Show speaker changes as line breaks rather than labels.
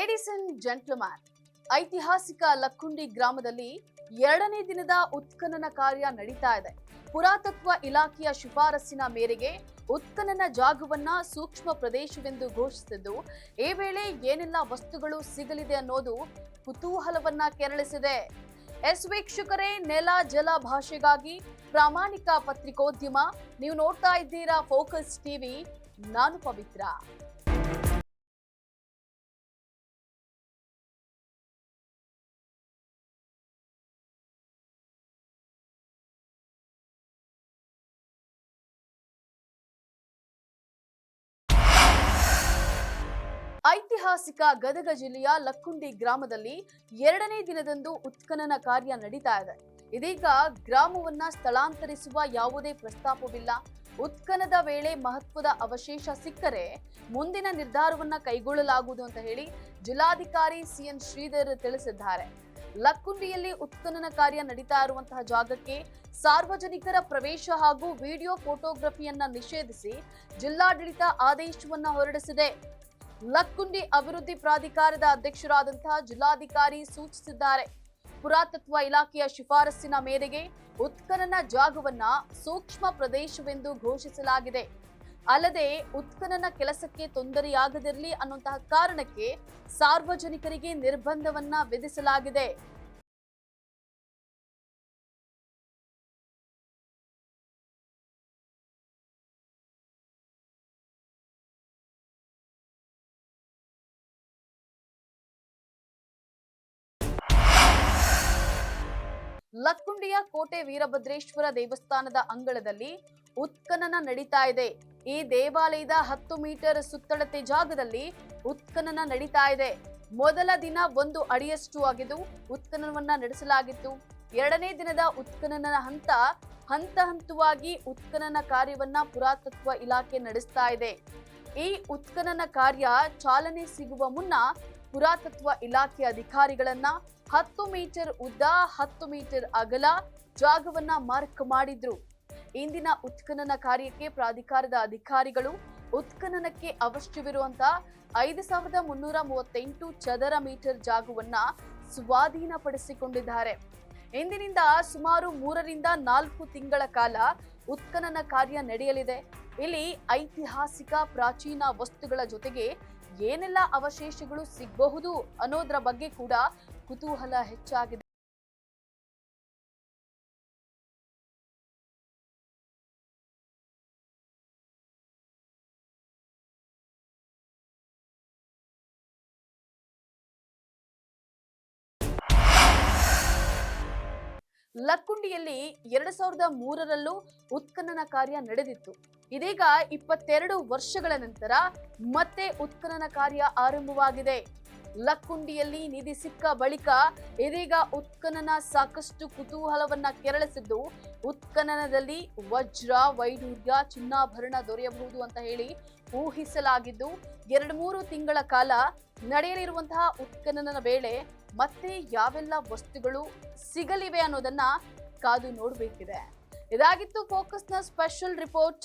Ladies and gentleman ಐತಿಹಾಸಿಕ ಲಕ್ಕುಂಡಿ ಗ್ರಾಮದಲ್ಲಿ ಎರಡನೇ ದಿನದ ಉತ್ಖನನ ಕಾರ್ಯ ನಡೀತಾ ಇದೆ. ಪುರಾತತ್ವ ಇಲಾಖೆಯ ಶಿಫಾರಸ್ಸಿನ ಮೇರೆಗೆ ಉತ್ಖನನ ಜಾಗವನ್ನ ಸೂಕ್ಷ್ಮ ಪ್ರದೇಶವೆಂದು ಘೋಷಿಸಿದ್ದು, ಈ ವೇಳೆ ಏನೆಲ್ಲ ವಸ್ತುಗಳು ಸಿಗಲಿದೆ ಅನ್ನೋದು ಕುತೂಹಲವನ್ನ ಕೆರಳಿಸಿದೆ. ಎಸ್ ವೀಕ್ಷಕರೇ, ನೆಲ, ಜಲ ಭಾಷೆಗಾಗಿ ಪ್ರಾಮಾಣಿಕ ಪತ್ರಿಕೋದ್ಯಮ, ನೀವು ನೋಡ್ತಾ ಇದ್ದೀರಾ ಫೋಕಸ್ ಟಿವಿ, ನಾನು ಪವಿತ್ರ. ಐತಿಹಾಸಿಕ ಗದಗ ಜಿಲ್ಲೆಯ ಲಕ್ಕುಂಡಿ ಗ್ರಾಮದಲ್ಲಿ ಎರಡನೇ ದಿನದಂದು ಉತ್ಖನನ ಕಾರ್ಯ ನಡೀತಾ ಇದೆ. ಇದೀಗ ಗ್ರಾಮವನ್ನ ಸ್ಥಳಾಂತರಿಸುವ ಯಾವುದೇ ಪ್ರಸ್ತಾಪವಿಲ್ಲ. ಉತ್ಖನದ ವೇಳೆ ಮಹತ್ವದ ಅವಶೇಷ ಸಿಕ್ಕರೆ ಮುಂದಿನ ನಿರ್ಧಾರವನ್ನ ಕೈಗೊಳ್ಳಲಾಗುವುದು ಅಂತ ಹೇಳಿ ಜಿಲ್ಲಾಧಿಕಾರಿ ಸಿಎನ್ ಶ್ರೀಧರ್ ತಿಳಿಸಿದ್ದಾರೆ. ಲಕ್ಕುಂಡಿಯಲ್ಲಿ ಉತ್ಖನನ ಕಾರ್ಯ ನಡೀತಾ ಇರುವಂತಹ ಜಾಗಕ್ಕೆ ಸಾರ್ವಜನಿಕರ ಪ್ರವೇಶ ಹಾಗೂ ವಿಡಿಯೋ ಫೋಟೋಗ್ರಫಿಯನ್ನ ನಿಷೇಧಿಸಿ ಜಿಲ್ಲಾಡಳಿತ ಆದೇಶವನ್ನ ಹೊರಡಿಸಿದೆ. ಲಕ್ಕುಂಡಿ ಅಭಿವೃದ್ಧಿ ಪ್ರಾಧಿಕಾರದ ಅಧ್ಯಕ್ಷರಾದಂತಹ ಜಿಲ್ಲಾಧಿಕಾರಿ ಸೂಚಿಸಿದ್ದಾರೆ. ಪುರಾತತ್ವ ಇಲಾಖೆಯ ಶಿಫಾರಸ್ಸಿನ ಮೇರೆಗೆ ಉತ್ಖನನ ಜಾಗವನ್ನ ಸೂಕ್ಷ್ಮ ಪ್ರದೇಶವೆಂದು ಘೋಷಿಸಲಾಗಿದೆ. ಅಲ್ಲದೆ ಉತ್ಖನನ ಕೆಲಸಕ್ಕೆ ತೊಂದರೆಯಾಗದಿರಲಿ ಅನ್ನುವಂತಹ ಕಾರಣಕ್ಕೆ ಸಾರ್ವಜನಿಕರಿಗೆ ನಿರ್ಬಂಧವನ್ನ ವಿಧಿಸಲಾಗಿದೆ. ಲಕ್ಕುಂಡಿಯ ಕೋಟೆ ವೀರಭದ್ರೇಶ್ವರ ದೇವಸ್ಥಾನದ ಅಂಗಳದಲ್ಲಿ ಉತ್ಖನನ ನಡೀತಾ ಇದೆ. ಈ ದೇವಾಲಯದ ಹತ್ತು ಮೀಟರ್ ಸುತ್ತಳತೆ ಜಾಗದಲ್ಲಿ ಉತ್ಖನನ ನಡೀತಾ ಇದೆ. ಮೊದಲ ದಿನ ಒಂದು ಅಡಿಯಷ್ಟು ಆಗಿದ್ದು ಉತ್ಖನನವನ್ನ ನಡೆಸಲಾಗಿತ್ತು. ಎರಡನೇ ದಿನದ ಉತ್ಖನನ ಹಂತ ಹಂತ ಹಂತವಾಗಿ ಉತ್ಖನನ ಕಾರ್ಯವನ್ನ ಪುರಾತತ್ವ ಇಲಾಖೆ ನಡೆಸ್ತಾ ಇದೆ. ಈ ಉತ್ಖನನ ಕಾರ್ಯ ಚಾಲನೆ ಸಿಗುವ ಮುನ್ನ ಪುರಾತತ್ವ ಇಲಾಖೆ ಅಧಿಕಾರಿಗಳನ್ನ ಹತ್ತು ಮೀಟರ್ ಉದ್ದ, ಹತ್ತು ಮೀಟರ್ ಅಗಲ ಜಾಗವನ್ನ ಮಾರ್ಕ್ ಮಾಡಿದ್ರು. ಇಂದಿನ ಉತ್ಖನನ ಕಾರ್ಯಕ್ಕೆ ಪ್ರಾಧಿಕಾರದ ಅಧಿಕಾರಿಗಳು ಉತ್ಖನನಕ್ಕೆ ಅವಶ್ಯವಿರುವಂತಹ ಐದು ಸಾವಿರದ ಮುನ್ನೂರ ಮೂವತ್ತೆಂಟು ಚದರ ಮೀಟರ್ ಜಾಗವನ್ನ ಸ್ವಾಧೀನಪಡಿಸಿಕೊಂಡಿದ್ದಾರೆ. ಇಂದಿನಿಂದ ಸುಮಾರು ಮೂರರಿಂದ ನಾಲ್ಕು ತಿಂಗಳ ಕಾಲ ಉತ್ಖನನ ಕಾರ್ಯ ನಡೆಯಲಿದೆ. ಇಲ್ಲಿ ಐತಿಹಾಸಿಕ ಪ್ರಾಚೀನ ವಸ್ತುಗಳ ಜೊತೆಗೆ ಏನೆಲ್ಲ ಅವಶೇಷಗಳು ಸಿಗಬಹುದು ಅನ್ನೋದ್ರ ಬಗ್ಗೆ ಕೂಡ ಕುತೂಹಲ ಹೆಚ್ಚಾಗಿದೆ. ಲಕ್ಕುಂಡಿಯಲ್ಲಿ ಎರಡ್ ಸಾವಿರದ ಮೂರರಲ್ಲೂ ಉತ್ಖನನ ಕಾರ್ಯ ನಡೆದಿತ್ತು. ಇದೀಗ ಇಪ್ಪತ್ತೆರಡು ವರ್ಷಗಳ ನಂತರ ಮತ್ತೆ ಉತ್ಖನನ ಕಾರ್ಯ ಆರಂಭವಾಗಿದೆ. ಲಕ್ಕುಂಡಿಯಲ್ಲಿ ನಿಧಿ ಸಿಕ್ಕ ಬಳಿಕ ಇದೀಗ ಉತ್ಖನನ ಸಾಕಷ್ಟು ಕುತೂಹಲವನ್ನ ಕೆರಳಿಸಿದ್ದು, ಉತ್ಖನನದಲ್ಲಿ ವಜ್ರ ವೈಡೂರ್ಯ ಚಿನ್ನಾಭರಣ ದೊರೆಯಬಹುದು ಅಂತ ಹೇಳಿ ಊಹಿಸಲಾಗಿದ್ದು, ಎರಡು ಮೂರು ತಿಂಗಳ ಕಾಲ ನಡೆಯಲಿರುವಂತಹ ಉತ್ಖನನ ವೇಳೆ ಮತ್ತೆ ಯಾವೆಲ್ಲ ವಸ್ತುಗಳು ಸಿಗಲಿವೆ ಅನ್ನೋದನ್ನ ಕಾದು ನೋಡಬೇಕಿದೆ. ಇದಾಗಿತ್ತು ಫೋಕಸ್ನ ಸ್ಪೆಷಲ್ ರಿಪೋರ್ಟ್.